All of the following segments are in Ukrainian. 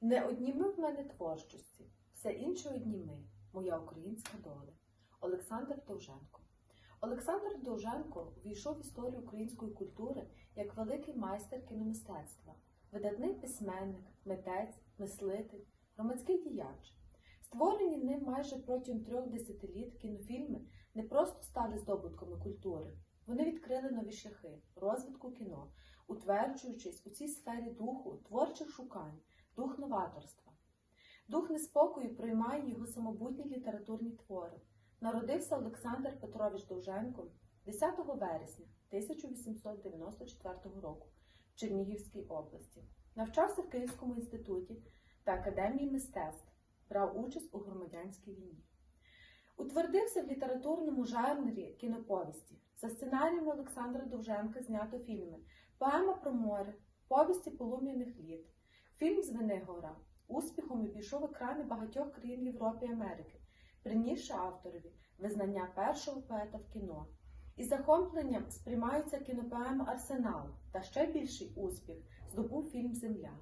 Не одніми в мене творчості, все інше одніми, моя українська доля. Олександр Довженко. Олександр Довженко увійшов в історію української культури як великий майстер кіномистецтва, видатний письменник, митець, мислитель, громадський діяч. Створені ним майже протягом трьох десятиліт кінофільми не просто стали здобутками культури, вони відкрили нові шляхи розвитку кіно, утверджуючись у цій сфері духу творчих шукань, дух новаторства. Дух неспокою приймає його самобутні літературні твори. Народився Олександр Петрович Довженко 10 вересня 1894 року в Чернігівській області. Навчався в Київському інституті та Академії мистецтв, брав участь у громадянській війні. Утвердився в літературному жанрі кіноповісті. За сценарієм Олександра Довженка знято фільми Поема про море, Повісті полум'яних літ, фільм Звенигора. Успіхом обійшов екрани багатьох країн Європи і Америки, принісши авторові визнання першого поета в кіно. Із захопленням сприймається кінопоема Арсенал та ще більший успіх здобув фільм Земля.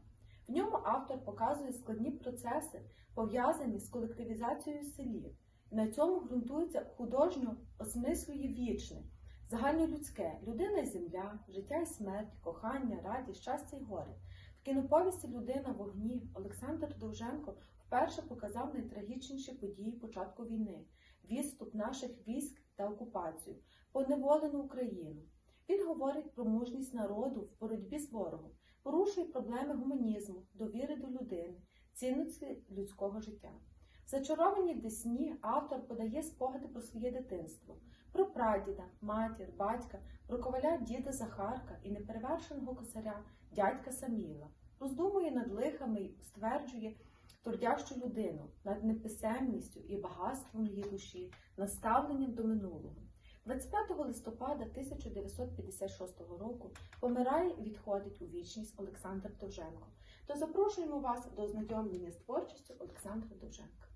В ньому автор показує складні процеси, пов'язані з колективізацією селі. На цьому ґрунтується художньо осмислює вічне, загальнолюдське, людина і земля, життя і смерть, кохання, радість, щастя і горе. Кіноповісті Людина в вогні Олександр Довженко вперше показав найтрагічніші події початку війни, відступ наших військ та окупацію, поневолену Україну. Він говорить про мужність народу в боротьбі з ворогом, порушує проблеми гуманізму, довіри до людини, цінності людського життя. В зачарованій Десні автор подає спогади про своє дитинство, про прадіда, матір, батька, про коваля діда Захарка і неперевершеного косаря дядька Саміла, роздумує над лихами і стверджує трудящу людину, над неписемністю і багатством її душі, наставленням до минулого. 25 листопада 1956 року помирає і відходить у вічність Олександр Довженко. То запрошуємо вас до ознайомлення з творчістю Олександра Довженка.